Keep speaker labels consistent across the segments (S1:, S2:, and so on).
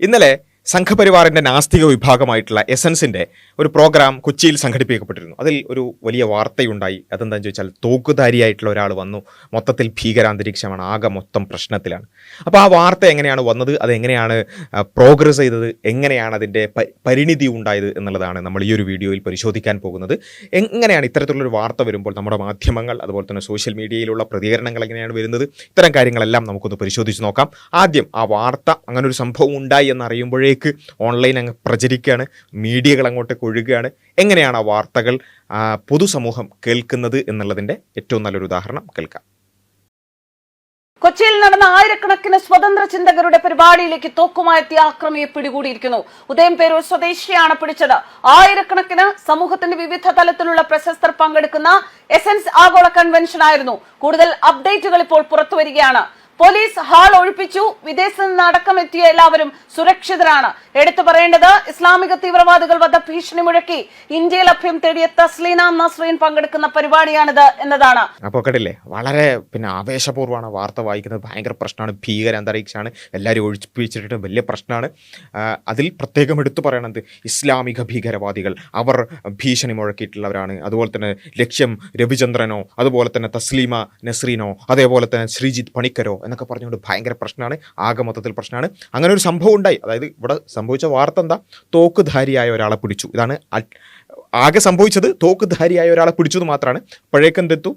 S1: ഇന്നലെ സംഘപരിവാറിന്റെ നാസ്തിക വിഭാഗമായിട്ടുള്ള എസൻസിന്റെ ഒരു പ്രോഗ്രാം കൊച്ചിയിൽ സംഘടിപ്പിക്കപ്പെട്ടിരുന്നു. അതിൽ ഒരു വലിയ വാർത്തയുണ്ടായി. അതെന്താണെന്ന് ചോദിച്ചാൽ തോക്കുധാരിയായിട്ടുള്ള ഒരാൾ വന്നു. മൊത്തത്തിൽ ഭീകരാന്തരീക്ഷമാണ് ആകെ മൊത്തം പ്രശ്നത്തിലാണ്. അപ്പോൾ ആ വാർത്ത എങ്ങനെയാണ് വന്നത്? അതെങ്ങനെയാണ് പ്രോഗ്രസ് ചെയ്തത്? എങ്ങനെയാണ് അതിന്റെ പരിണിതി ഉണ്ടായത് എന്നുള്ളതാണ് നമ്മൾ ഈ ഒരു വീഡിയോയിൽ പരിശോധിക്കാൻ പോകുന്നത്. എങ്ങനെയാണ് ഇത്തരത്തിലുള്ളൊരു വാർത്ത വരുമ്പോൾ നമ്മുടെ മാധ്യമങ്ങൾ അതുപോലെ തന്നെ സോഷ്യൽ മീഡിയയിലുള്ള പ്രതികരണങ്ങൾ എങ്ങനെയാണ് വരുന്നത്? ഇത്തരം കാര്യങ്ങളെല്ലാം നമുക്കൊന്ന് പരിശോധിച്ച് നോക്കാം. ആദ്യം ആ വാർത്ത അങ്ങനൊരു സംഭവം ഉണ്ടായി എന്നറിയുമ്പോഴേക്ക് ഓൺലൈൻ അങ്ങ് പ്രചരിക്കുകയാണ്. മീഡിയകൾ അങ്ങോട്ടേക്ക് ഒഴുകുകയാണ്. എങ്ങനെയാണ് ആ വാർത്തകൾ പൊതുസമൂഹം കേൾക്കുന്നത് എന്നുള്ളതിന്റെ ഏറ്റവും നല്ലൊരു ഉദാഹരണം കേൾക്കാം.
S2: കൊച്ചിയിൽ നടന്ന ആയിരക്കണക്കിന് സ്വതന്ത്ര ചിന്തകരുടെ പരിപാടിയിലേക്ക് തോക്കുമായെത്തിയ ആക്രമിയെ പിടികൂടിയിരിക്കുന്നു. ഉദയം പേരൂർ സ്വദേശിയാണ് പിടിച്ചത്. ആയിരക്കണക്കിന് സമൂഹത്തിന്റെ വിവിധ തലത്തിലുള്ള പ്രശസ്തർ പങ്കെടുക്കുന്ന എസൻസ് ആഗോള കൺവെൻഷൻ ആയിരുന്നു. കൂടുതൽ അപ്ഡേറ്റുകൾ ഇപ്പോൾ പുറത്തുവരികയാണ് പോലീസ് ഹാൾ ഒഴിപ്പിച്ചു. വിദേശത്ത് നിന്ന് അടക്കം എത്തിയ എല്ലാവരും സുരക്ഷിതരാണ്. എടുത്തു പറയേണ്ടത് ഇസ്ലാമിക തീവ്രവാദികൾ വധ ഭീഷണി മുഴക്കി. ഇന്ത്യയിൽ അഭ്യം തേടിയ തസ്ലീന നസ്രീൻ പങ്കെടുക്കുന്ന പരിപാടിയാണിത് എന്നതാണ്.
S1: അപ്പോൾ കേട്ടില്ലേ വളരെ പിന്നെ ആവേശപൂർവമാണ് വാർത്ത വായിക്കുന്നത്. ഭയങ്കര പ്രശ്നമാണ്. ഭീകര അന്തരീക്ഷമാണ്. എല്ലാവരും ഒഴിപ്പിച്ചിട്ട് വലിയ പ്രശ്നമാണ്. അതിൽ പ്രത്യേകം എടുത്തു പറയണത് ഇസ്ലാമിക ഭീകരവാദികൾ. അവർ ഭീഷണി മുഴക്കിയിട്ടുള്ളവരാണ്. അതുപോലെ തന്നെ ലക്ഷ്യം രവിചന്ദ്രനോ അതുപോലെ തന്നെ തസ്ലീമ നസ്രീനോ അതേപോലെ തന്നെ ശ്രീജിത്ത് പണിക്കരോ എന്നൊക്കെ പറഞ്ഞുകൊണ്ട് ഭയങ്കര പ്രശ്നമാണ്. ആകെ മൊത്തത്തിൽ പ്രശ്നമാണ്. അങ്ങനെ ഒരു സംഭവം ഉണ്ടായി. അതായത് ഇവിടെ സംഭവിച്ച വാർത്ത എന്താ? തോക്കുധാരിയായ ഒരാളെ പിടിച്ചു. ഇതാണ് ആകെ സംഭവിച്ചത് തോക്കുധാരിയായ ഒരാളെ പിടിച്ചത് മാത്രമാണ് പഴയക്കന്തെത്തു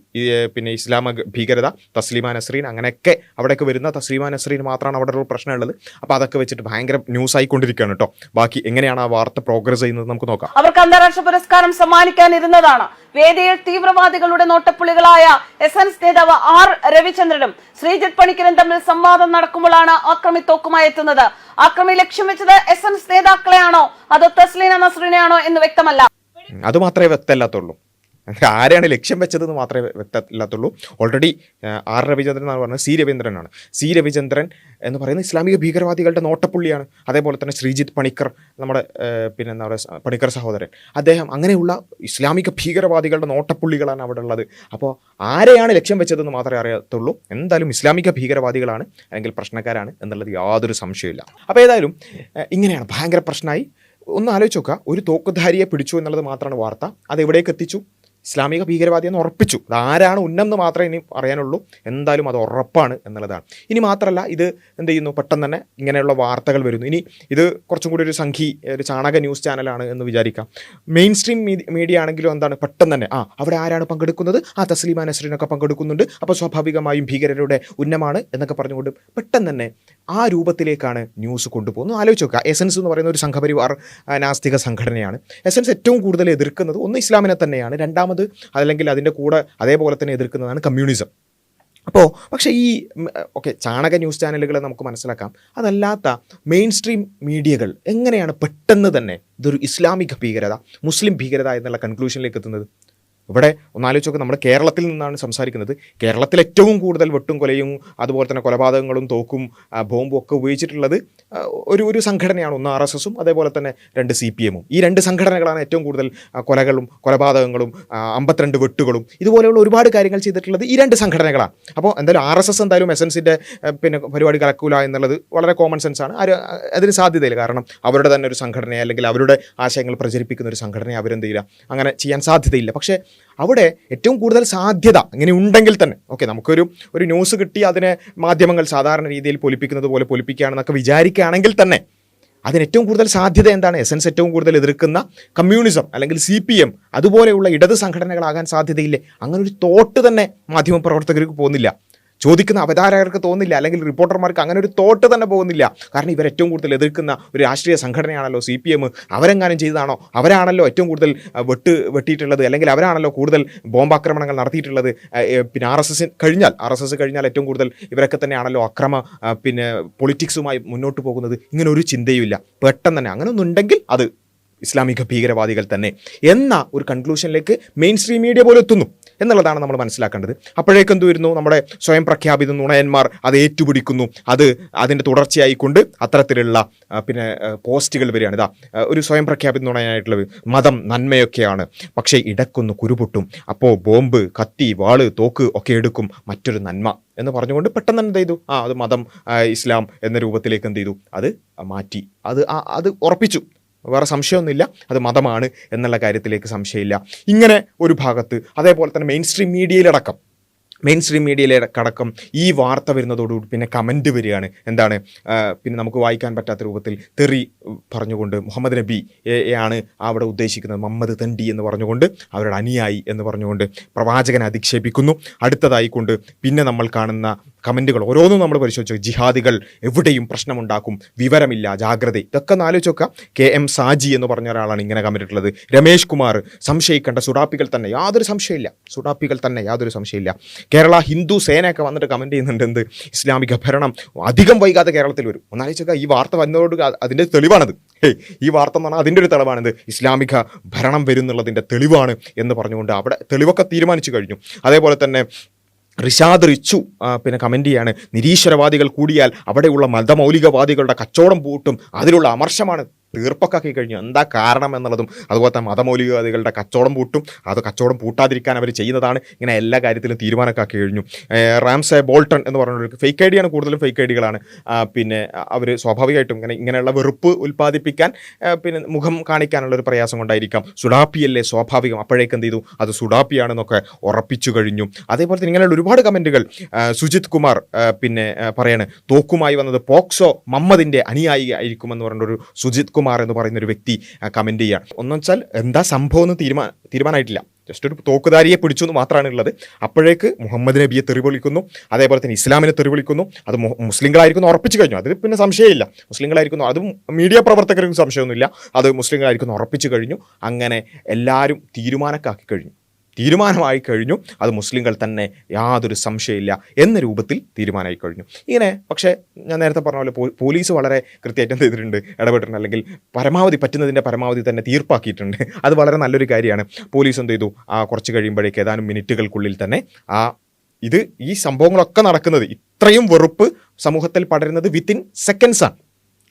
S1: പിന്നെ ഇസ്ലാമ ഭീകരത തസ്ലീമാ നസ്രീൻ അങ്ങനെയൊക്കെ അവിടെയൊക്കെ വരുന്ന തസ്ലീമാ നസ്രീൻ മാത്രമാണ് അവിടെ ഒരു പ്രശ്നമുള്ളത്. അപ്പോൾ അതൊക്കെ വെച്ചിട്ട് ഭയങ്കര ന്യൂസ് ആയിക്കൊണ്ടിരിക്കുകയാണ് കേട്ടോ. ബാക്കി എങ്ങനെയാണ് ആ വാർത്ത പ്രോഗ്രസ് ചെയ്യുന്നത് നമുക്ക് നോക്കാം.
S2: അവർക്ക് അന്താരാഷ്ട്ര പുരസ്കാരം സമ്മാനിക്കാനിരുന്നതാണ്. വേദിയിൽ തീവ്രവാദികളുടെ നോട്ടപ്പുള്ളികളായ എസ് എൻ നേതാവ് ആർ രവിചന്ദ്രനും ശ്രീജിത് പണിക്കരും തമ്മിൽ സംവാദം നടക്കുമ്പോഴാണ് ആക്രമി തോക്കുമായി എത്തുന്നത്. ആക്രമി ലക്ഷ്യം വെച്ചത് എസ് എൻ നേതാക്കളെയാണോ? അതോ തസ്ലീന നസ്രീനെയാണോ എന്ന് വ്യക്തമല്ല.
S1: അത് മാത്രമേ വ്യക്തമല്ലാത്തുള്ളൂ. ആരെയാണ് ലക്ഷ്യം വെച്ചതെന്ന് മാത്രമേ വ്യക്തമല്ലാത്തുള്ളൂ. ഓൾറെഡി ആർ രവിചന്ദ്രൻ എന്നാണ് പറഞ്ഞത്. സി രവീന്ദ്രനാണ്. സി രവിചന്ദ്രൻ എന്ന് പറയുന്ന ഇസ്ലാമിക ഭീകരവാദികളുടെ നോട്ടപ്പുള്ളിയാണ്. അതേപോലെ തന്നെ ശ്രീജിത്ത് പണിക്കർ നമ്മുടെ പിന്നെ എന്താ പറയുക പണിക്കർ സഹോദരൻ. അദ്ദേഹം അങ്ങനെയുള്ള ഇസ്ലാമിക ഭീകരവാദികളുടെ നോട്ടപ്പുള്ളികളാണ് അവിടെ ഉള്ളത്. അപ്പോൾ ആരെയാണ് ലക്ഷ്യം വെച്ചതെന്ന് മാത്രമേ അറിയത്തുള്ളൂ. എന്തായാലും ഇസ്ലാമിക ഭീകരവാദികളാണ് അല്ലെങ്കിൽ പ്രശ്നക്കാരാണ് എന്നുള്ളത് യാതൊരു സംശയമില്ല അപ്പോൾ ഏതായാലും ഇങ്ങനെയാണ്. ഭയങ്കര പ്രശ്നമായി. ഒന്ന് ആലോചിച്ച് നോക്കുക. ഒരു തോക്കുധാരിയെ പിടിച്ചു എന്നുള്ളത് മാത്രമാണ് വാർത്ത. അത് എവിടേക്ക് എത്തിച്ചു? ഇസ്ലാമിക ഭീകരവാദി എന്ന് ഉറപ്പിച്ചു. അത് ആരാണ് ഉന്നം മാത്രമേ ഇനി അറിയാനുള്ളൂ. എന്തായാലും അത് ഉറപ്പാണ് എന്നുള്ളതാണ്. ഇനി മാത്രമല്ല ഇത് എന്ത് ചെയ്യുന്നു? പെട്ടെന്ന് തന്നെ ഇങ്ങനെയുള്ള വാർത്തകൾ വരുന്നു. ഇനി ഇത് കുറച്ചും കൂടി ഒരു സംഘി ഒരു ചാണക ന്യൂസ് ചാനലാണ് എന്ന് വിചാരിക്കാം. മെയിൻ സ്ട്രീം മീഡിയ ആണെങ്കിലും എന്താണ്? പെട്ടെന്ന് തന്നെ. ആ അവിടെ ആരാണ് പങ്കെടുക്കുന്നത്? ആ തസ്ലീമ നസ്രീനൊക്കെ പങ്കെടുക്കുന്നുണ്ട്. അപ്പോൾ സ്വാഭാവികമായും ഭീകരരുടെ ഉന്നമാണ് എന്നൊക്കെ പറഞ്ഞുകൊണ്ട് പെട്ടെന്ന് തന്നെ ആ രൂപത്തിലേക്കാണ് ന്യൂസ് കൊണ്ടുപോകുന്നത്. ആലോചിച്ച് നോക്കുക. എസൻസ് എന്ന് പറയുന്ന ഒരു സംഘപരിവാർ നാസ്തിക സംഘടനയാണ്. എസൻസ് ഏറ്റവും കൂടുതൽ എതിർക്കുന്നത് ഒന്ന് ഇസ്ലാമിനെ തന്നെയാണ്. രണ്ടാമത് അതല്ലെങ്കിൽ അതിന്റെ കൂടെ അതേപോലെ തന്നെ എതിർക്കുന്നതാണ് കമ്മ്യൂണിസം. അപ്പോൾ പക്ഷേ ഈ ഓക്കെ ചാണക ന്യൂസ് ചാനലുകളെ നമുക്ക് മനസ്സിലാക്കാം. അതല്ലാത്ത മെയിൻ സ്ട്രീം മീഡിയകൾ എങ്ങനെയാണ് പെട്ടെന്ന് തന്നെ ഇതൊരു ഇസ്ലാമിക ഭീകരത മുസ്ലിം ഭീകരത എന്നുള്ള കൺക്ലൂഷനിലേക്ക് എത്തുന്നത്? ഇവിടെ ഒന്നാലോചിച്ച് നോക്കുക നമ്മുടെ കേരളത്തിൽ നിന്നാണ് സംസാരിക്കുന്നത്. കേരളത്തിൽ ഏറ്റവും കൂടുതൽ വെട്ടും കൊലയും അതുപോലെ തന്നെ കൊലപാതകങ്ങളും തോക്കും ബോംബും ഒക്കെ ഉപയോഗിച്ചിട്ടുള്ളത് ഒരു ഒരു സംഘടനയാണ്. ഒന്ന് ആർ എസ് എസും അതേപോലെ തന്നെ രണ്ട് സി പി എമ്മും. ഈ രണ്ട് സംഘടനകളാണ് ഏറ്റവും കൂടുതൽ കൊലകളും കൊലപാതകങ്ങളും അമ്പത്തിരണ്ട് വെട്ടുകളും ഇതുപോലെയുള്ള ഒരുപാട് കാര്യങ്ങൾ ചെയ്തിട്ടുള്ളത് ഈ രണ്ട് സംഘടനകളാണ്. അപ്പോൾ എന്തായാലും ആർ എസ് എസ് എന്തായാലും എസൻസിന്റെ പിന്നെ പരിപാടി കലക്കൂല എന്നുള്ളത് വളരെ കോമൺ സെൻസ് ആണ്. ആര് അതിന് സാധ്യതയില്ല. കാരണം അവരുടെ തന്നെ ഒരു സംഘടനയെ അല്ലെങ്കിൽ അവരുടെ ആശയങ്ങൾ പ്രചരിപ്പിക്കുന്ന ഒരു സംഘടനയെ അവരെന്ത് ചെയ്യില്ല അങ്ങനെ ചെയ്യാൻ സാധ്യതയില്ല. പക്ഷേ അവിടെ ഏറ്റവും കൂടുതൽ സാധ്യത ഇങ്ങനെ ഉണ്ടെങ്കിൽ തന്നെ. ഓക്കെ നമുക്കൊരു ഒരു ന്യൂസ് കിട്ടി അതിനെ മാധ്യമങ്ങൾ സാധാരണ രീതിയിൽ പൊലിപ്പിക്കുന്നത് പോലെ പൊലിപ്പിക്കുകയാണെന്നൊക്കെ വിചാരിക്കുകയാണെങ്കിൽ തന്നെ അതിന് ഏറ്റവും കൂടുതൽ സാധ്യത എന്താണ്? എസൻസ് ഏറ്റവും കൂടുതൽ എതിർക്കുന്ന കമ്മ്യൂണിസം അല്ലെങ്കിൽ സി പി എം അതുപോലെയുള്ള ഇടത് സംഘടനകളാകാൻ സാധ്യതയില്ലേ? അങ്ങനെ ഒരു തോട്ട് തന്നെ മാധ്യമ പ്രവർത്തകർക്ക് പോകുന്നില്ല. ചോദിക്കുന്ന അവതാരകർക്ക് തോന്നില്ല അല്ലെങ്കിൽ റിപ്പോർട്ടർമാർക്ക് അങ്ങനെ ഒരു തോട്ട് തന്നെ പോകുന്നില്ല. കാരണം ഇവർ ഏറ്റവും കൂടുതൽ എതിർക്കുന്ന ഒരു രാഷ്ട്രീയ സംഘടനയാണല്ലോ സി പി എം അവരെങ്ങാനും ചെയ്തതാണോ? അവരാണല്ലോ ഏറ്റവും കൂടുതൽ വെട്ട് വെട്ടിയിട്ടുള്ളത് അല്ലെങ്കിൽ അവരാണല്ലോ കൂടുതൽ ബോംബാക്രമണങ്ങൾ നടത്തിയിട്ടുള്ളത്. പിന്നെ ആർ എസ് എസ് കഴിഞ്ഞാൽ ആർ എസ് എസ് കഴിഞ്ഞാൽ ഏറ്റവും കൂടുതൽ ഇവരൊക്കെ തന്നെയാണല്ലോ അക്രമ പിന്നെ പൊളിറ്റിക്സുമായി മുന്നോട്ട് പോകുന്നത്. ഇങ്ങനെ ഒരു ചിന്തയുമില്ല. പെട്ടെന്ന് തന്നെ അങ്ങനെ ഒന്നുണ്ടെങ്കിൽ അത് ഇസ്ലാമിക ഭീകരവാദികൾ തന്നെ. എന്ന ഒരു കൺക്ലൂഷനിലേക്ക് മെയിൻ സ്ട്രീം മീഡിയ പോലും എത്തുന്നു. എന്നുള്ളതാണ് നമ്മൾ മനസ്സിലാക്കേണ്ടത്. അപ്പോഴേക്കും എന്ത് വരുന്നു? നമ്മുടെ സ്വയം പ്രഖ്യാപിത നുണയന്മാർ അത് ഏറ്റുപിടിക്കുന്നു. അത് അതിന്റെ തുടർച്ചയായിക്കൊണ്ട് അത്തരത്തിലുള്ള പിന്നെ പോസ്റ്റുകൾ വരികയാണ്. ഇതാ ഒരു സ്വയം പ്രഖ്യാപിത നുണയനായിട്ടുള്ള മതം നന്മയൊക്കെയാണ്. പക്ഷേ ഇടക്കൊന്ന് കുരുപൊട്ടും. അപ്പോൾ ബോംബ് കത്തി വാൾ തോക്ക് ഒക്കെ എടുക്കും മറ്റൊരു നന്മ എന്ന് പറഞ്ഞുകൊണ്ട് പെട്ടെന്ന് എന്ത് ചെയ്തു? ആ അത് മതം ഇസ്ലാം എന്ന രൂപത്തിലേക്ക് എന്ത് ചെയ്തു? അത് മാറ്റി. അത് അത് ഉറപ്പിച്ചു. വേറെ സംശയമൊന്നുമില്ല. അത് മതമാണ് എന്നുള്ള കാര്യത്തിലേക്ക് സംശയമില്ല. ഇങ്ങനെ ഒരു ഭാഗത്ത് അതേപോലെ തന്നെ മെയിൻ സ്ട്രീം മീഡിയയിലടക്കം മെയിൻ സ്ട്രീം മീഡിയയിലെ കടക്കം ഈ വാർത്ത വരുന്നതോടുകൂടി പിന്നെ കമന്റ് വരികയാണ്. എന്താണ്? പിന്നെ നമുക്ക് വായിക്കാൻ പറ്റാത്ത രൂപത്തിൽ തെറി പറഞ്ഞുകൊണ്ട് മുഹമ്മദ് നബി ആണ് അവിടെ ഉദ്ദേശിക്കുന്നത്. മുഹമ്മദ് തണ്ടി എന്ന് പറഞ്ഞുകൊണ്ട് അവരുടെ അനുയായി എന്ന് പറഞ്ഞുകൊണ്ട് പ്രവാചകനെ അധിക്ഷേപിക്കുന്നു. അടുത്തതായിക്കൊണ്ട് പിന്നെ നമ്മൾ കാണുന്ന കമന്റുകൾ ഓരോന്നും നമ്മൾ പരിശോധിച്ചു? ജിഹാദികൾ എവിടെയും പ്രശ്നമുണ്ടാക്കും. വിവരമില്ല ജാഗ്രത. ഇതൊക്കെ ആലോചിച്ചൊക്കെ. കെ എം സാജി എന്ന് പറഞ്ഞ ഒരാളാണ് ഇങ്ങനെ കമന്റിട്ടുള്ളത് രമേഷ് കുമാർ സംശയിക്കേണ്ട. സുഡാപ്പികൾ തന്നെ. യാതൊരു സംശയമില്ല. സുഡാപ്പികൾ തന്നെ യാതൊരു സംശയമില്ല. കേരള ഹിന്ദു സേനയൊക്കെ വന്നിട്ട് കമന്റ് ചെയ്യുന്നുണ്ട്. എന്ത്? ഇസ്ലാമിക ഭരണം. അധികം വൈകാതെ കേരളത്തിൽ വരും. ഒന്നാലോചിച്ചൊക്കെ ഈ വാർത്ത വന്നതോട് അതിന്റെ തെളിവാണത്. ഈ വാർത്ത എന്ന് പറഞ്ഞാൽ അതിന്റെ ഒരു തെളിവാണിത്. ഇസ്ലാമിക ഭരണം വരും എന്നുള്ളതിന്റെ തെളിവാണ് എന്ന് പറഞ്ഞുകൊണ്ട് അവിടെ തെളിവൊക്കെ തീരുമാനിച്ചു കഴിഞ്ഞു. അതേപോലെ തന്നെ റിഷാദ് റിച്ചു പിന്നെ കമന്റ് ചെയ്യാണ് നിരീശ്വരവാദികൾ കൂടിയാൽ അവിടെയുള്ള മതമൗലികവാദികളുടെ കച്ചവടം പൂട്ടും അതിലുള്ള അമർഷമാണ് തീർപ്പൊക്കെ ആക്കി കഴിഞ്ഞു. എന്താ കാരണം എന്നുള്ളതും അതുപോലെ തന്നെ മതമൗലികവാദികളുടെ കച്ചവടം പൂട്ടും അത് കച്ചവടം പൂട്ടാതിരിക്കാൻ അവർ ചെയ്യുന്നതാണ് ഇങ്ങനെ എല്ലാ കാര്യത്തിലും തീരുമാനമൊക്കെ ആക്കി കഴിഞ്ഞു. റാംസെ ബോൾട്ടൺ എന്ന് പറഞ്ഞൊരു ഫേക്ക് ഐ ഡിയാണ് കൂടുതലും ഫേക്ക് ഐ ഡികളാണ്. പിന്നെ അവർ സ്വാഭാവികമായിട്ടും ഇങ്ങനെ ഇങ്ങനെയുള്ള വെറുപ്പ് ഉൽപ്പാദിപ്പിക്കാൻ പിന്നെ മുഖം കാണിക്കാനുള്ള ഒരു പ്രയാസം കൊണ്ടായിരിക്കാം. സുഡാപ്പിയല്ലേ സ്വാഭാവികം? അപ്പോഴേക്ക് എന്ത് ചെയ്തു? അത് സുഡാപ്പിയാണെന്നൊക്കെ ഉറപ്പിച്ചു കഴിഞ്ഞു. അതേപോലെ തന്നെ ഇങ്ങനെയുള്ള ഒരുപാട് കമന്റുകൾ സുജിത് കുമാർ പിന്നെ പറയാണ് തോക്കുമായി വന്നത് പോക്സോ മമ്മദിന്റെ അനുയായി ആയിരിക്കുമെന്ന് പറഞ്ഞൊരു സുജിത് കുമാർ എന്ന് പറയുന്ന ഒരു വ്യക്തി കമന്റ് ചെയ്യുകയാണ് ഒന്നു വെച്ചാൽ എന്താ സംഭവം എന്ന് തീരുമാന തീരുമാനമായിട്ടില്ല ജസ്റ്റ് ഒരു തോക്കുധാരിയെ പിടിച്ചു എന്ന് മാത്രമാണ് ഉള്ളത്. അപ്പോഴേക്ക് മുഹമ്മദ് നബിയെ തെറി വിളിക്കുന്നു അതേപോലെ തന്നെ ഇസ്ലാമിനെ തെറി വിളിക്കുന്നു അത് മുസ്ലിങ്ങളായിരിക്കുന്നു ഉറപ്പിച്ചു കഴിഞ്ഞു. അതിൽ പിന്നെ സംശയമില്ല. മുസ്ലിങ്ങളായിരിക്കുന്നു അതും മീഡിയ പ്രവർത്തകർക്കും സംശയമൊന്നുമില്ല. അത് മുസ്ലിങ്ങളായിരിക്കുന്നു ഉറപ്പിച്ചു കഴിഞ്ഞു. അങ്ങനെ എല്ലാവരും തീരുമാനക്കാക്കി കഴിഞ്ഞു. തീരുമാനമായി കഴിഞ്ഞു. അത് മുസ്ലിങ്ങൾ തന്നെ യാതൊരു സംശയമില്ല എന്ന രൂപത്തിൽ തീരുമാനമായി കഴിഞ്ഞു. ഇങ്ങനെ പക്ഷേ ഞാൻ നേരത്തെ പറഞ്ഞ പോലെ പോലീസ് വളരെ കൃത്യമായിട്ട് എന്ത് ചെയ്തിട്ടുണ്ട്? ഇടപെട്ടിട്ടുണ്ട്. അല്ലെങ്കിൽ പരമാവധി പറ്റുന്നതിന്റെ പരമാവധി തന്നെ തീർപ്പാക്കിയിട്ടുണ്ട്. അത് വളരെ നല്ലൊരു കാര്യമാണ്. പോലീസ് എന്ത് ചെയ്തു? ആ കുറച്ച് കഴിയുമ്പോഴേക്ക് ഏതാനും മിനിറ്റുകൾക്കുള്ളിൽ തന്നെ ആ ഇത് ഈ സംഭവങ്ങളൊക്കെ നടക്കുന്നത് ഇത്രയും വെറുപ്പ് സമൂഹത്തിൽ പടരുന്നത് വിത്തിൻ സെക്കൻഡ്സാണ്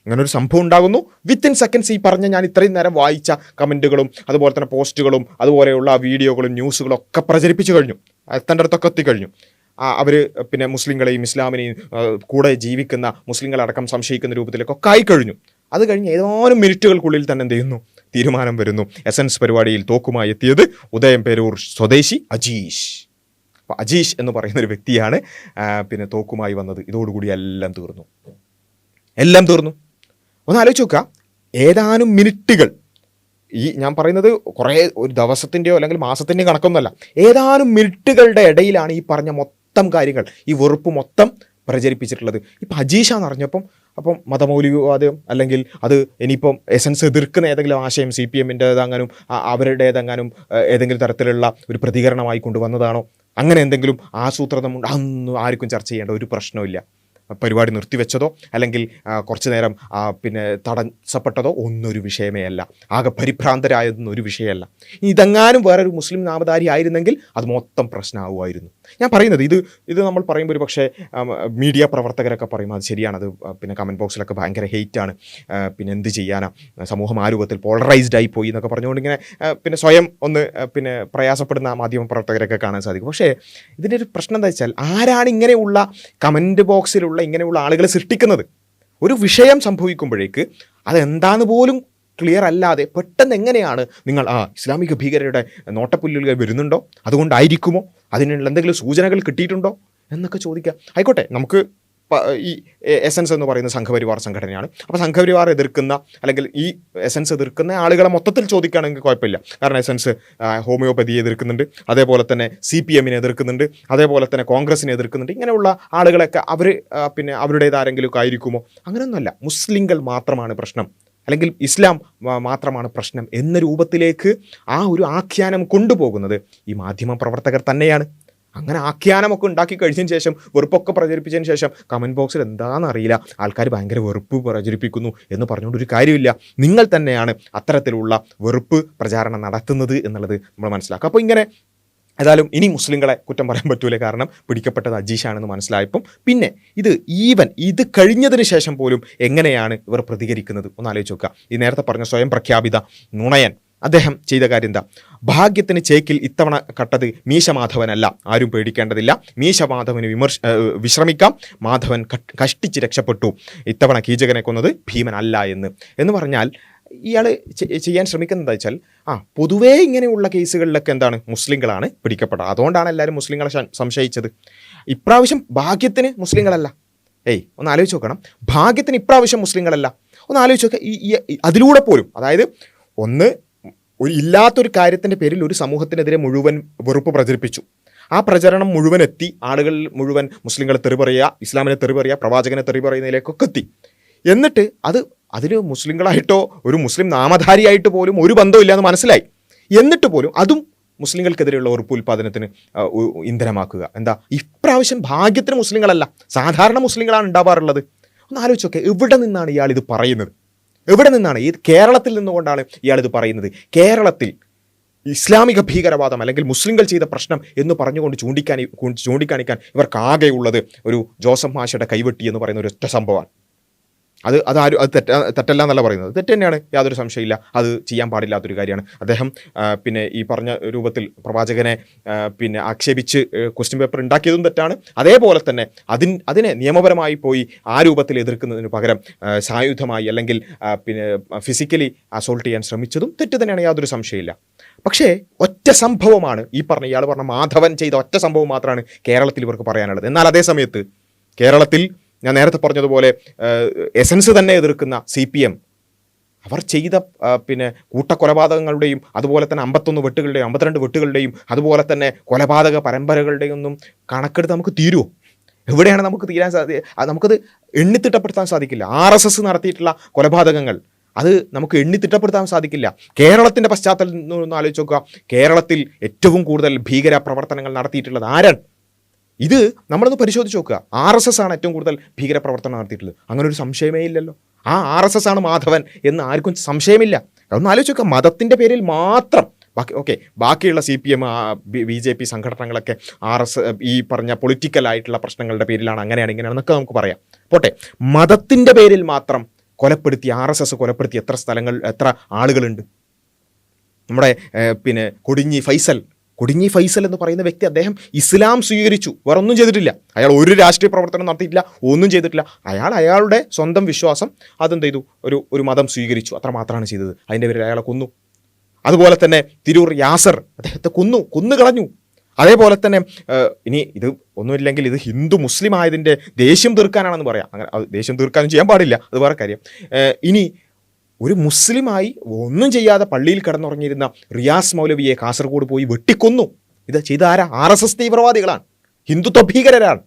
S1: അങ്ങനെ ഒരു സംഭവം ഉണ്ടാകുന്നു. വിത്തിൻ സെക്കൻഡ്സ് ഈ പറഞ്ഞ ഞാൻ ഇത്രയും നേരം വായിച്ച കമന്റുകളും അതുപോലെ തന്നെ പോസ്റ്റുകളും അതുപോലെയുള്ള വീഡിയോകളും ന്യൂസുകളും ഒക്കെ പ്രചരിപ്പിച്ചു കഴിഞ്ഞു. എത്തേണ്ട അടുത്തൊക്കെ എത്തിക്കഴിഞ്ഞു അവർ പിന്നെ മുസ്ലിങ്ങളെയും ഇസ്ലാമിനെയും കൂടെ ജീവിക്കുന്ന മുസ്ലിങ്ങളടക്കം സംശയിക്കുന്ന രൂപത്തിലേക്കൊക്കെ ആയിക്കഴിഞ്ഞു. അത് കഴിഞ്ഞ് ഏതാനും മിനിറ്റുകൾക്കുള്ളിൽ തന്നെ എന്ത് ചെയ്യുന്നു? തീരുമാനം വരുന്നു. എസൻസ് പരിപാടിയിൽ തോക്കുമായി എത്തിയത് ഉദയം പേരൂർ സ്വദേശി അജീഷ്. അപ്പോൾ അജീഷ് എന്ന് പറയുന്ന ഒരു വ്യക്തിയാണ് പിന്നെ തോക്കുമായി വന്നത്. ഇതോടുകൂടി എല്ലാം തീർന്നു. എല്ലാം തീർന്നു. ഒന്ന് ആലോചിച്ച് നോക്കുക. ഏതാനും മിനിറ്റുകൾ. ഈ ഞാൻ പറയുന്നത് കുറേ ഒരു ദിവസത്തിന്റെയോ അല്ലെങ്കിൽ മാസത്തിന്റെയോ കണക്കൊന്നുമല്ല ഏതാനും മിനിറ്റുകളുടെ ഇടയിലാണ് ഈ പറഞ്ഞ മൊത്തം കാര്യങ്ങൾ ഈ വെറുപ്പ് മൊത്തം പ്രചരിപ്പിച്ചിട്ടുള്ളത്. ഇപ്പം അജീഷ എന്ന് അറിഞ്ഞപ്പം അപ്പം മതമൗലികവാദം അല്ലെങ്കിൽ അത് ഇനിയിപ്പം എസൻസ് എതിർക്കുന്ന ഏതെങ്കിലും ആശയം സി പി എമ്മിന്റെതെങ്ങാനും അവരുടേതെങ്ങാനും ഏതെങ്കിലും തരത്തിലുള്ള ഒരു പ്രതികരണമായി കൊണ്ടുവന്നതാണോ? അങ്ങനെ എന്തെങ്കിലും ആസൂത്രണം അതൊന്നും ആർക്കും ചർച്ച ചെയ്യേണ്ട ഒരു പ്രശ്നമില്ല പരിപാടി നിർത്തിവെച്ചതോ അല്ലെങ്കിൽ കുറച്ചു നേരം പിന്നെ തടസ്സപ്പെട്ടതോ ഒന്നൊരു വിഷയമേ അല്ല. ആകെ പരിഭ്രാന്തരായതൊന്നും ഒരു വിഷയമല്ല ഇതെങ്ങാനും വേറൊരു മുസ്ലിം നാമധാരി ആയിരുന്നെങ്കിൽ അത് മൊത്തം പ്രശ്നമാവുമായിരുന്നു ഞാൻ പറയുന്നത് ഇത് ഇത് നമ്മൾ പറയുമ്പോൾ ഒരു പക്ഷേ മീഡിയ പ്രവർത്തകരൊക്കെ പറയും അത് ശരിയാണ് അത് പിന്നെ കമന്റ് ബോക്സിലൊക്കെ ഭയങ്കര ഹെയ്റ്റാണ് പിന്നെ എന്ത് ചെയ്യാനാണ് സമൂഹം ആ രൂപത്തിൽ പോളറൈസ്ഡ് ആയി പോയി എന്നൊക്കെ പറഞ്ഞുകൊണ്ട് ഇങ്ങനെ പിന്നെ സ്വയം ഒന്ന് പിന്നെ പ്രയാസപ്പെടുന്ന മാധ്യമ പ്രവർത്തകരൊക്കെ കാണാൻ സാധിക്കും. പക്ഷേ ഇതിന്റെ ഒരു പ്രശ്നം എന്താ വെച്ചാൽ ആരാണ് ഇങ്ങനെയുള്ള കമന്റ് ബോക്സിലുള്ള ഇങ്ങനെയുള്ള ആളുകളെ സൃഷ്ടിക്കുന്നത്. ഒരു വിഷയം സംഭവിക്കുമ്പോഴേക്ക് അതെന്താന്ന് പോലും ക്ലിയർ അല്ലാതെ പെട്ടെന്ന് എങ്ങനെയാണ് നിങ്ങൾ ആ ഇസ്ലാമിക ഭീകരരുടെ നോട്ടപ്പുല്ലുകൾ വരുന്നുണ്ടോ? അതുകൊണ്ടായിരിക്കുമോ? അതിനുള്ള എന്തെങ്കിലും സൂചനകൾ കിട്ടിയിട്ടുണ്ടോ? എന്നൊക്കെ ചോദിക്കാം ആയിക്കോട്ടെ നമുക്ക് ഈ എസൻസ് എന്ന് പറയുന്ന സംഘപരിവാർ സംഘടനയാണ്. അപ്പോൾ സംഘപരിവാർ എതിർക്കുന്ന അല്ലെങ്കിൽ ഈ എസൻസ് എതിർക്കുന്ന ആളുകളെ മൊത്തത്തിൽ ചോദിക്കുകയാണെങ്കിൽ കുഴപ്പമില്ല. കാരണം എസൻസ് ഹോമിയോപ്പതിയെ എതിർക്കുന്നുണ്ട്. അതേപോലെ തന്നെ സി പി എമ്മിനെ എതിർക്കുന്നുണ്ട്. അതേപോലെ തന്നെ കോൺഗ്രസിനെ എതിർക്കുന്നുണ്ട്. ഇങ്ങനെയുള്ള ആളുകളൊക്കെ അവർ പിന്നെ അവരുടേതാരെങ്കിലുമൊക്കെ ആയിരിക്കുമോ? അങ്ങനെയൊന്നുമല്ല. മുസ്ലിങ്ങൾ മാത്രമാണ് പ്രശ്നം. അല്ലെങ്കിൽ ഇസ്ലാം മാത്രമാണ് പ്രശ്നം എന്ന രൂപത്തിലേക്ക് ആ ഒരു ആഖ്യാനം കൊണ്ടുപോകുന്നത് ഈ മാധ്യമ പ്രവർത്തകർ തന്നെയാണ്. അങ്ങനെ ആഖ്യാനമൊക്കെ ഉണ്ടാക്കി കഴിഞ്ഞതിന് ശേഷം വെറുപ്പൊക്കെ പ്രചരിപ്പിച്ചതിന് ശേഷം കമന്റ് ബോക്സിൽ എന്താണെന്ന് അറിയില്ല. ആൾക്കാർ ഭയങ്കര വെറുപ്പ് പ്രചരിപ്പിക്കുന്നു എന്ന് പറഞ്ഞുകൊണ്ട് ഒരു കാര്യമില്ല. നിങ്ങൾ തന്നെയാണ് അത്തരത്തിലുള്ള വെറുപ്പ് പ്രചാരണം നടത്തുന്നത് എന്നുള്ളത് നമ്മൾ മനസ്സിലാക്കുക. അപ്പോൾ ഇങ്ങനെ ഏതായാലും ഇനി മുസ്ലിങ്ങളെ കുറ്റം പറയാൻ പറ്റൂല. കാരണം പിടിക്കപ്പെട്ടത് അജീഷാണെന്ന് മനസ്സിലായപ്പം പിന്നെ ഇത് ഈവൻ ഇത് കഴിഞ്ഞതിന് ശേഷം പോലും എങ്ങനെയാണ് ഇവർ പ്രതികരിക്കുന്നത്? ഒന്ന് ആലോചിച്ച് നോക്കുക. ഈ നേരത്തെ പറഞ്ഞ സ്വയം പ്രഖ്യാപിത നുണയൻ. അദ്ദേഹം ചെയ്ത കാര്യം എന്താ ഭാഗ്യത്തിന് ചേക്കിൽ ഇത്തവണ കട്ടത് മീശ മാധവനല്ല ആരും പേടിക്കേണ്ടതില്ല. മീശ മാധവന് വിമർശ വിശ്രമിക്കാം. മാധവൻ കഷ്ടിച്ച് രക്ഷപ്പെട്ടു. ഇത്തവണ കീചകനെ കൊന്നത് ഭീമൻ അല്ല എന്ന്. എന്ന് പറഞ്ഞാൽ ഇയാൾ ചെയ്യാൻ ശ്രമിക്കുന്നത് വെച്ചാൽ ആ പൊതുവേ ഇങ്ങനെയുള്ള കേസുകളിലൊക്കെ എന്താണ്? മുസ്ലിങ്ങളാണ് പിടിക്കപ്പെട്ടത്. അതുകൊണ്ടാണ് എല്ലാവരും മുസ്ലിങ്ങളെ സംശയിച്ചത്. ഇപ്രാവശ്യം ഭാഗ്യത്തിന് മുസ്ലിങ്ങളല്ല. ഏയ് ഒന്ന് ആലോചിച്ച് നോക്കണം. ഭാഗ്യത്തിന് ഇപ്രാവശ്യം മുസ്ലിങ്ങളല്ല. ഒന്ന് ആലോചിച്ച് നോക്കുക ഈ- അതിലൂടെ പോലും അതായത് ഒന്ന് ഒരു ഇല്ലാത്തൊരു കാര്യത്തിന്റെ പേരിൽ ഒരു സമൂഹത്തിനെതിരെ മുഴുവൻ വെറുപ്പ് പ്രചരിപ്പിച്ചു. ആ പ്രചരണം മുഴുവൻ എത്തി ആളുകൾ മുഴുവൻ മുസ്ലിങ്ങളെ തെറി പറയുക ഇസ്ലാമിനെ തെറി പറയുക പ്രവാചകനെ തെറി പറയുന്നതിലേക്കൊക്കെ എത്തി. എന്നിട്ട് അത് അതിന് മുസ്ലിങ്ങളായിട്ടോ ഒരു മുസ്ലിം നാമധാരിയായിട്ട് പോലും ഒരു ബന്ധമില്ല എന്ന് മനസ്സിലായി. എന്നിട്ട് പോലും അതും മുസ്ലിങ്ങൾക്കെതിരെയുള്ള ഉറപ്പ് ഉൽപ്പാദനത്തിന് ഇന്ധനമാക്കുക. എന്താ? ഇപ്രാവശ്യം ഭാഗ്യത്തിന് മുസ്ലിങ്ങളല്ല സാധാരണ മുസ്ലിങ്ങളാണ് ഉണ്ടാവാറുള്ളത്. ഒന്ന് ആലോചിച്ചൊക്കെ എവിടെ നിന്നാണ് ഇയാൾ ഇത് പറയുന്നത്? എവിടെ നിന്നാണ്? ഈ കേരളത്തിൽ നിന്നുകൊണ്ടാണ് ഇയാളിത് പറയുന്നത്. കേരളത്തിൽ ഇസ്ലാമിക ഭീകരവാദം അല്ലെങ്കിൽ മുസ്ലിങ്ങൾ ചെയ്ത പ്രശ്നം എന്ന് പറഞ്ഞുകൊണ്ട് ചൂണ്ടിക്കാണി ചൂണ്ടിക്കാണിക്കാൻ ഇവർക്കാകെയുള്ളത് ഒരു ജോസഫ് മാഷയുടെ കൈവെട്ടി എന്ന് പറയുന്ന ഒരു ഒറ്റ സംഭവമാണ്. അത് അത് ആരും അത് തെറ്റ തെറ്റല്ല എന്നല്ല പറയുന്നത്. തെറ്റ് തന്നെയാണ്. യാതൊരു സംശയമില്ല അത് ചെയ്യാൻ പാടില്ലാത്തൊരു കാര്യമാണ്. അദ്ദേഹം പിന്നെ ഈ പറഞ്ഞ രൂപത്തിൽ പ്രവാചകനെ പിന്നെ ആക്ഷേപിച്ച് ക്വസ്റ്റ്യൻ പേപ്പർ ഉണ്ടാക്കിയതും തെറ്റാണ്. അതേപോലെ തന്നെ അതിൻ അതിനെ നിയമപരമായി പോയി ആ രൂപത്തിൽ എതിർക്കുന്നതിന് പകരം സായുധമായി അല്ലെങ്കിൽ പിന്നെ ഫിസിക്കലി അസോൾട്ട് ചെയ്യാൻ ശ്രമിച്ചതും തെറ്റ് തന്നെയാണ്. യാതൊരു സംശയമില്ല പക്ഷേ ഒറ്റ സംഭവമാണ് ഈ പറഞ്ഞ ഇയാൾ പറഞ്ഞ മാധവൻ ചെയ്ത ഒറ്റ സംഭവം മാത്രമാണ് കേരളത്തിൽ ഇവർക്ക് പറയാനുള്ളത്. എന്നാൽ അതേ സമയത്ത് കേരളത്തിൽ ഞാൻ നേരത്തെ പറഞ്ഞതുപോലെ എസൻസ് തന്നെ എതിർക്കുന്ന സി പി എം. അവർ ചെയ്ത പിന്നെ കൂട്ടക്കൊലപാതകങ്ങളുടെയും അതുപോലെ തന്നെ അമ്പത്തൊന്ന് വെട്ടുകളുടെയും അമ്പത്തിരണ്ട് വെട്ടുകളുടെയും അതുപോലെ തന്നെ കൊലപാതക പരമ്പരകളുടെയും ഒന്നും കണക്കെടുത്ത് നമുക്ക് തീരുമോ എവിടെയാണ് നമുക്ക് തീരാൻ സാധി നമുക്കത് എണ്ണിത്തിട്ടപ്പെടുത്താൻ സാധിക്കില്ല. ആർ എസ് എസ് നടത്തിയിട്ടുള്ള കൊലപാതകങ്ങൾ അത് നമുക്ക് എണ്ണിത്തിട്ടപ്പെടുത്താൻ സാധിക്കില്ല. കേരളത്തിന്റെ പശ്ചാത്തലത്തിൽ നിന്ന് ആലോചിച്ച് നോക്കുക. കേരളത്തിൽ ഏറ്റവും കൂടുതൽ ഭീകര പ്രവർത്തനങ്ങൾ നടത്തിയിട്ടുള്ളത് ആരാണ്? ഇത് നമ്മളൊന്ന് പരിശോധിച്ച് നോക്കുക. ആർ എസ് എസ് ആണ് ഏറ്റവും കൂടുതൽ ഭീകരപ്രവർത്തനം നടത്തിയിട്ടുള്ളത്. അങ്ങനെ ഒരു സംശയമേ ഇല്ലല്ലോ. ആ ആർ എസ് എസ് ആണ് മാധവൻ എന്ന് ആർക്കും സംശയമില്ല. ഒന്ന് ആലോചിച്ച് നോക്കുക. മതത്തിന്റെ പേരിൽ മാത്രം ബാക്കി ഓക്കെ ബാക്കിയുള്ള C P M B J P സംഘടനകളൊക്കെ R S ഈ പറഞ്ഞ പൊളിറ്റിക്കലായിട്ടുള്ള പ്രശ്നങ്ങളുടെ പേരിലാണ് അങ്ങനെയാണ് ഇങ്ങനെയാണെന്നൊക്കെ നമുക്ക് പറയാം. പോട്ടെ. മതത്തിന്റെ പേരിൽ മാത്രം കൊലപ്പെടുത്തി ആർ എസ് എസ് കൊലപ്പെടുത്തി എത്ര സ്ഥലങ്ങൾ എത്ര ആളുകളുണ്ട്? നമ്മുടെ പിന്നെ കൊടിഞ്ഞി ഫൈസൽ കൊടിഞ്ഞി ഫൈസൽ എന്ന് പറയുന്ന വ്യക്തി അദ്ദേഹം ഇസ്ലാം സ്വീകരിച്ചു. വേറൊന്നും ചെയ്തിട്ടില്ല. അയാൾ ഒരു രാഷ്ട്രീയ പ്രവർത്തനം നടത്തിയിട്ടില്ല ഒന്നും ചെയ്തിട്ടില്ല. അയാൾ അയാളുടെ സ്വന്തം വിശ്വാസം അതെന്ത് ചെയ്തു. ഒരു ഒരു മതം സ്വീകരിച്ചു. അത്ര മാത്രമാണ് ചെയ്തത്. അതിന്റെ പേരിൽ അയാളെ കൊന്നു. അതുപോലെ തന്നെ തിരൂർ യാസർ അദ്ദേഹത്തെ കൊന്നു കൊന്നു കളഞ്ഞു. അതേപോലെ തന്നെ ഇനി ഇത് ഒന്നുമില്ലെങ്കിൽ ഇത് ഹിന്ദു മുസ്ലിം ആയതിന്റെ ദേഷ്യം തീർക്കാനാണെന്ന് പറയാം. അങ്ങനെ അത് ദേഷ്യം തീർക്കാനും ചെയ്യാൻ പാടില്ല. അത് വേറെ കാര്യം. ഇനി ഒരു മുസ്ലിമായി ഒന്നും ചെയ്യാതെ പള്ളിയിൽ കിടന്നുറങ്ങിയിരുന്ന റിയാസ് മൗലവിയെ കാസർഗോഡ് പോയി വെട്ടിക്കൊന്നു. ഇത് ചെയ്ത ആരാ ആർ എസ് എസ് തീവ്രവാദികളാണ്. ഹിന്ദുത്വ ഭീകരരാണ്.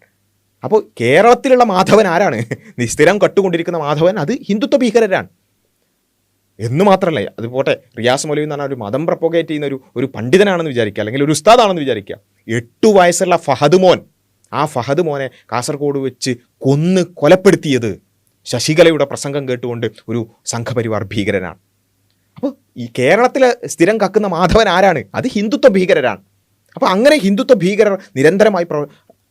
S1: അപ്പോൾ കേരളത്തിലുള്ള മാധവൻ ആരാണ്? നിസ്ഥിരം സ്ഥിരം കട്ടുകൊണ്ടിരിക്കുന്ന മാധവൻ അത് ഹിന്ദുത്വ ഭീകരരാണ്. എന്ന് മാത്രമല്ല അതുപോട്ടെ റിയാസ് മൗലവി എന്ന് പറഞ്ഞാൽ ഒരു മതം പ്രപ്പോഗേറ്റ് ചെയ്യുന്ന ഒരു ഒരു പണ്ഡിതനാണെന്ന് വിചാരിക്കുക അല്ലെങ്കിൽ ഒരു ഉസ്താദാണെന്ന് വിചാരിക്കുക. എട്ടു വയസ്സുള്ള ഫഹദ് മോൻ. ആ ഫഹദ് മോനെ കാസർഗോഡ് വെച്ച് കൊന്ന് കൊലപ്പെടുത്തിയത് ശശികലയുടെ പ്രസംഗം കേട്ടുകൊണ്ട് ഒരു സംഘപരിവാർ ഭീകരനാണ്. അപ്പോൾ ഈ കേരളത്തിൽ സ്ഥിരം കക്കുന്ന മാധവൻ ആരാണ്? അത് ഹിന്ദുത്വ ഭീകരരാണ്. അപ്പോൾ അങ്ങനെ ഹിന്ദുത്വ ഭീകരർ നിരന്തരമായി പ്ര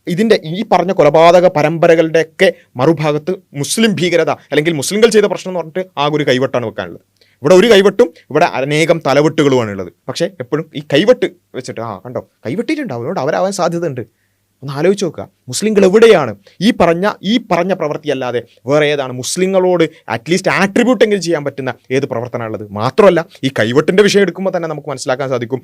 S1: ഇതിന്റെ ഈ പറഞ്ഞ കൊലപാതക പരമ്പരകളുടെയൊക്കെ മറുഭാഗത്ത് മുസ്ലിം ഭീകരത അല്ലെങ്കിൽ മുസ്ലിങ്ങൾ ചെയ്ത പ്രശ്നം എന്ന് പറഞ്ഞിട്ട് ആ ഒരു കൈവട്ടാണ് വെക്കാനുള്ളത്. ഇവിടെ ഒരു കൈവട്ടും ഇവിടെ അനേകം തലവെട്ടുകളുമാണ് ഉള്ളത്. പക്ഷേ എപ്പോഴും ഈ കൈവെട്ട് വെച്ചിട്ട് ആ കണ്ടോ? കൈവെട്ടിയിട്ടുണ്ടാവും. അതുകൊണ്ട് അവരാവാൻ സാധ്യതയുണ്ട്. ഒന്ന് ആലോചിച്ച് നോക്കുക. മുസ്ലിങ്ങൾ എവിടെയാണ് ഈ പറഞ്ഞ ഈ പറഞ്ഞ പ്രവൃത്തിയല്ലാതെ വേറെ ഏതാണ്? മുസ്ലിങ്ങളോട് അറ്റ്ലീസ്റ്റ് ആട്രിബ്യൂട്ട് എങ്കിലും ചെയ്യാൻ പറ്റുന്ന ഏത് പ്രവർത്തനമുള്ളത് മാത്രമല്ല ഈ കൈവെട്ടിന്റെ വിഷയം എടുക്കുമ്പോൾ തന്നെ നമുക്ക് മനസ്സിലാക്കാൻ സാധിക്കും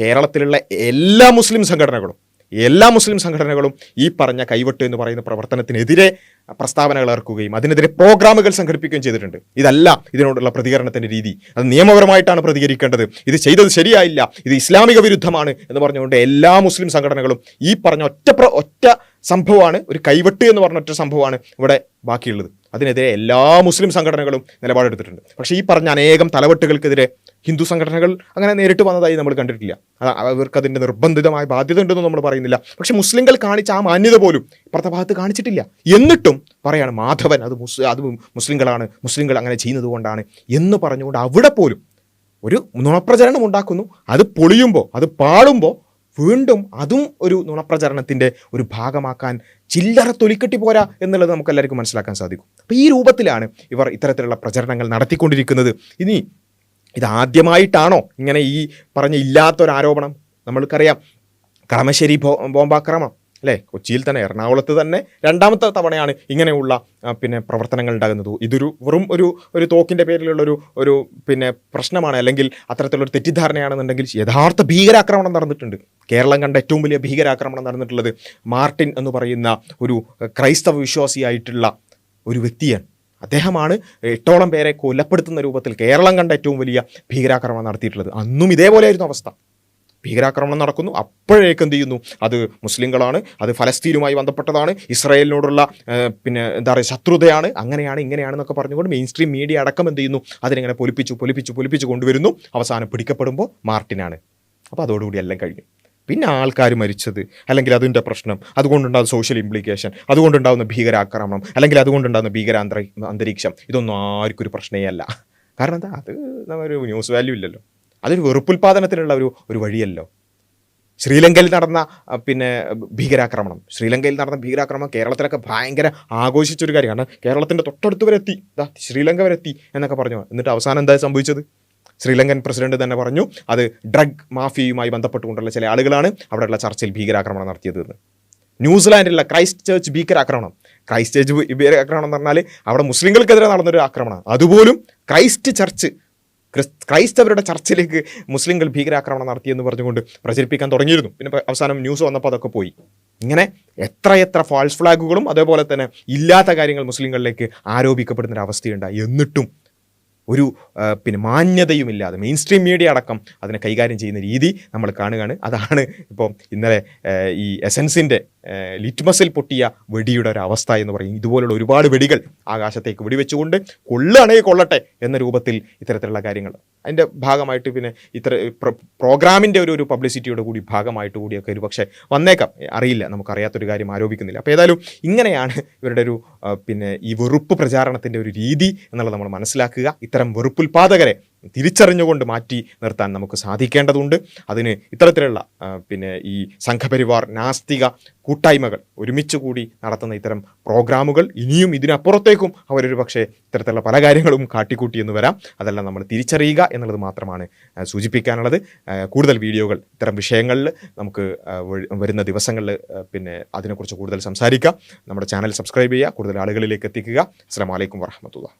S1: കേരളത്തിലുള്ള എല്ലാ മുസ്ലിം സംഘടനകളും എല്ലാ മുസ്ലിം സംഘടനകളും ഈ പറഞ്ഞ കൈവെട്ട് എന്ന് പറയുന്ന പ്രവർത്തനത്തിനെതിരെ പ്രസ്താവനകൾ ഇറക്കുകയും അതിനെതിരെ പ്രോഗ്രാമുകൾ സംഘടിപ്പിക്കുകയും ചെയ്തിട്ടുണ്ട്. ഇതല്ല ഇതിനോടുള്ള പ്രതികരണത്തിന്റെ രീതി. അത് നിയമപരമായിട്ടാണ് പ്രതികരിക്കേണ്ടത്. ഇത് ചെയ്തത് ശരിയായില്ല. ഇത് ഇസ്ലാമിക വിരുദ്ധമാണ് എന്ന് പറഞ്ഞുകൊണ്ട് എല്ലാ മുസ്ലിം സംഘടനകളും ഈ പറഞ്ഞ ഒറ്റ ഒറ്റ സംഭവമാണ് ഒരു കൈവെട്ട് എന്ന് പറഞ്ഞ ഒറ്റ സംഭവമാണ് ഇവിടെ ബാക്കിയുള്ളത്. അതിനെതിരെ എല്ലാ മുസ്ലിം സംഘടനകളും നിലപാടെടുത്തിട്ടുണ്ട്. പക്ഷേ ഈ പറഞ്ഞ അനേകം തലവെട്ടുകൾക്കെതിരെ ഹിന്ദു സംഘടനകൾ അങ്ങനെ നേരിട്ട് വന്നതായി നമ്മൾ കണ്ടിട്ടില്ല. അവർക്ക് അതിന്റെ നിർബന്ധിതമായ ബാധ്യത ഉണ്ടെന്ന് നമ്മൾ പറയുന്നില്ല. പക്ഷേ മുസ്ലിങ്ങൾ കാണിച്ച ആ മാന്യത പോലും ഇപ്പുറത്തെ ഭാഗത്ത് കാണിച്ചിട്ടില്ല. എന്നിട്ടും പറയാണ് മാധവൻ അത് മുസ് അത് മുസ്ലിങ്ങളാണ് മുസ്ലിങ്ങൾ അങ്ങനെ ചെയ്യുന്നത് കൊണ്ടാണ് എന്ന് പറഞ്ഞുകൊണ്ട് അവിടെ പോലും ഒരു നുണപ്രചരണം ഉണ്ടാക്കുന്നു. അത് പൊളിയുമ്പോൾ അത് പാടുമ്പോൾ വീണ്ടും അതും ഒരു നുണപ്രചരണത്തിന്റെ ഒരു ഭാഗമാക്കാൻ ചില്ലറ തൊലിക്കെട്ടി പോരാ എന്നുള്ളത് നമുക്ക് എല്ലാവർക്കും മനസ്സിലാക്കാൻ സാധിക്കും. അപ്പോൾ ഈ രൂപത്തിലാണ് ഇവർ ഇത്തരത്തിലുള്ള പ്രചരണങ്ങൾ നടത്തിക്കൊണ്ടിരിക്കുന്നത്. ഇനി ഇതാദ്യമായിട്ടാണോ ഇങ്ങനെ ഈ പറഞ്ഞ ഇല്ലാത്തൊരു ആരോപണം നമ്മൾക്കറിയാം കളമശ്ശേരി ബോംബാക്രമണം. അല്ലേ? കൊച്ചിയിൽ തന്നെ എറണാകുളത്ത് തന്നെ രണ്ടാമത്തെ തവണയാണ് ഇങ്ങനെയുള്ള പിന്നെ പ്രവർത്തനങ്ങൾ ഉണ്ടാകുന്നത്. ഇതൊരു വെറും ഒരു ഒരു തോക്കിന്റെ പേരിലുള്ള ഒരു ഒരു പിന്നെ പ്രശ്നമാണ്. അല്ലെങ്കിൽ അത്തരത്തിലുള്ള ഒരു തെറ്റിദ്ധാരണയാണെന്നുണ്ടെങ്കിൽ യഥാർത്ഥ ഭീകരാക്രമണം നടന്നിട്ടുണ്ട്. കേരളം കണ്ട ഏറ്റവും വലിയ ഭീകരാക്രമണം നടന്നിട്ടുള്ളത് മാർട്ടിൻ എന്ന് പറയുന്ന ഒരു ക്രൈസ്തവ വിശ്വാസിയായിട്ടുള്ള ഒരു വ്യക്തിയാണ്. അദ്ദേഹമാണ് എട്ടോളം പേരെ കൊലപ്പെടുത്തുന്ന രൂപത്തിൽ കേരളം കണ്ട ഏറ്റവും വലിയ ഭീകരാക്രമണം നടത്തിയിട്ടുള്ളത്. അന്നും ഇതേപോലെയായിരുന്നു അവസ്ഥ. ഭീകരാക്രമണം നടക്കുന്നു. അപ്പോഴേക്ക് എന്ത് ചെയ്യുന്നു? അത് മുസ്ലിങ്ങളാണ് അത് ഫലസ്തീനുമായി ബന്ധപ്പെട്ടതാണ് ഇസ്രായേലിനോടുള്ള പിന്നെ എന്താ പറയുക ശത്രുതയാണ്. അങ്ങനെയാണ് ഇങ്ങനെയാണെന്നൊക്കെ പറഞ്ഞുകൊണ്ട് മെയിൻ സ്ട്രീം മീഡിയ അടക്കം എന്ത് ചെയ്യുന്നു? അതിനെങ്ങനെ പൊലിപ്പിച്ചു പൊലിപ്പിച്ചു പൊലിപ്പിച്ചു കൊണ്ടുവരുന്നു. അവസാനം പിടിക്കപ്പെടുമ്പോൾ മാർട്ടിനാണ്. അപ്പോൾ അതോടുകൂടി എല്ലാം കഴിഞ്ഞു. പിന്നെ ആൾക്കാർ മരിച്ചത് അല്ലെങ്കിൽ അതിന്റെ പ്രശ്നം അതുകൊണ്ടുണ്ടാകുന്ന സോഷ്യൽ ഇംപ്ലിക്കേഷൻ അതുകൊണ്ടുണ്ടാകുന്ന ഭീകരാക്രമണം അല്ലെങ്കിൽ അതുകൊണ്ടുണ്ടാകുന്ന ഭീകരാന്തരീക്ഷം ഇതൊന്നും ആർക്കൊരു പ്രശ്നമേ അല്ല. കാരണം എന്താ? അത് ഒരു ന്യൂസ് വാല്യൂ ഇല്ലല്ലോ. അതൊരു വെറുപ്പുൽപാദനത്തിനുള്ള ഒരു ഒരു വഴിയല്ലോ. ശ്രീലങ്കയിൽ നടന്ന പിന്നെ ഭീകരാക്രമണം. ശ്രീലങ്കയിൽ നടന്ന ഭീകരാക്രമണം കേരളത്തിലൊക്കെ ഭയങ്കര ആഘോഷിച്ചൊരു കാര്യമാണ്. കേരളത്തിന്റെ തൊട്ടടുത്ത് വരെ എത്തി. ദാ ശ്രീലങ്ക വരെ എത്തി എന്നൊക്കെ പറഞ്ഞു. എന്നിട്ട് അവസാനം എന്താ സംഭവിച്ചത്? ശ്രീലങ്കൻ പ്രസിഡന്റ് തന്നെ പറഞ്ഞു അത് ഡ്രഗ് മാഫിയയുമായി ബന്ധപ്പെട്ടുകൊണ്ടുള്ള ചില ആളുകളാണ് അവിടെയുള്ള ചർച്ചയിൽ ഭീകരാക്രമണം നടത്തിയതെന്ന്. ന്യൂസിലാൻഡിലുള്ള ക്രൈസ്റ്റ് ചേർച്ച് ഭീകരാക്രമണം. ക്രൈസ്റ്റ് ചേർച്ച് ഭീകരാക്രമണം എന്ന് പറഞ്ഞാൽ അവിടെ മുസ്ലിങ്ങൾക്കെതിരെ നടന്നൊരു ആക്രമണം അതുപോലും ക്രൈസ്റ്റ് ചർച്ച് ക്രൈസ്തവരുടെ ചർച്ചിലേക്ക് മുസ്ലിങ്ങൾ ഭീകരാക്രമണം നടത്തിയെന്ന് പറഞ്ഞുകൊണ്ട് പ്രചരിപ്പിക്കാൻ തുടങ്ങിയിരുന്നു. പിന്നെ അവസാനം ന്യൂസ് വന്നപ്പോൾ അതൊക്കെ പോയി. ഇങ്ങനെ എത്രയെത്ര ഫാൾസ് ഫ്ലാഗുകളും അതേപോലെ തന്നെ ഇല്ലാത്ത കാര്യങ്ങൾ മുസ്ലിങ്ങളിലേക്ക് ആരോപിക്കപ്പെടുന്ന ഒരു അവസ്ഥയുണ്ടായി. എന്നിട്ടും ഒരു പിന്നെ മാന്യതയുമില്ലാതെ മെയിൻ സ്ട്രീം മീഡിയ അടക്കം അതിനെ കൈകാര്യം ചെയ്യുന്ന രീതി നമ്മൾ കാണുകയാണ്. അതാണ് ഇപ്പോൾ ഇന്നലെ ഈ എസൻസിന്റെ ലിറ്റ്മസിൽ പൊട്ടിയ വെടിയുടെ ഒരു അവസ്ഥ എന്ന് പറയും. ഇതുപോലുള്ള ഒരുപാട് വെടികൾ ആകാശത്തേക്ക് വെടിവെച്ചുകൊണ്ട് കൊള്ളുകയാണെങ്കിൽ കൊള്ളട്ടെ എന്ന രൂപത്തിൽ ഇത്തരത്തിലുള്ള കാര്യങ്ങൾ. അതിന്റെ ഭാഗമായിട്ട് പിന്നെ ഇത്ര പ്ര- പ്രോഗ്രാമിന്റെ ഒരു ഒരു പബ്ലിസിറ്റിയുടെ കൂടി ഭാഗമായിട്ട് കൂടിയൊക്കെ ഒരു പക്ഷേ വന്നേക്കാം. അറിയില്ല. നമുക്കറിയാത്തൊരു കാര്യം ആരോപിക്കുന്നില്ല. അപ്പോൾ ഏതായാലും ഇങ്ങനെയാണ് ഇവരുടെ ഒരു പിന്നെ ഈ വെറുപ്പ് പ്രചാരണത്തിന്റെ ഒരു രീതി എന്നുള്ളത് നമ്മൾ മനസ്സിലാക്കുക. ഇത്തരം വെറുപ്പുൽപാദകരെ തിരിച്ചറിഞ്ഞുകൊണ്ട് മാറ്റി നിർത്താൻ നമുക്ക് സാധിക്കേണ്ടതുണ്ട്. അതിന് ഇത്തരത്തിലുള്ള പിന്നെ ഈ സംഘപരിവാർ നാസ്തിക കൂട്ടായ്മകൾ ഒരുമിച്ച് കൂടി നടത്തുന്ന ഇത്തരം പ്രോഗ്രാമുകൾ ഇനിയും ഇതിനപ്പുറത്തേക്കും അവരൊരു പക്ഷേ ഇത്തരത്തിലുള്ള പല കാര്യങ്ങളും കാട്ടിക്കൂട്ടി എന്ന് വരാം. അതെല്ലാം നമ്മൾ തിരിച്ചറിയുക എന്നുള്ളത് മാത്രമാണ് സൂചിപ്പിക്കാനുള്ളത്. കൂടുതൽ വീഡിയോകൾ ഇത്തരം വിഷയങ്ങളിൽ നമുക്ക് വരുന്ന ദിവസങ്ങളിൽ പിന്നെ അതിനെക്കുറിച്ച് കൂടുതൽ സംസാരിക്കാം. നമ്മുടെ ചാനൽ സബ്സ്ക്രൈബ് ചെയ്യുക കൂടുതൽ ആളുകളിലേക്ക് എത്തിക്കുക. അസ്സാം വലൈക്കും വാഹമത്തുള്ള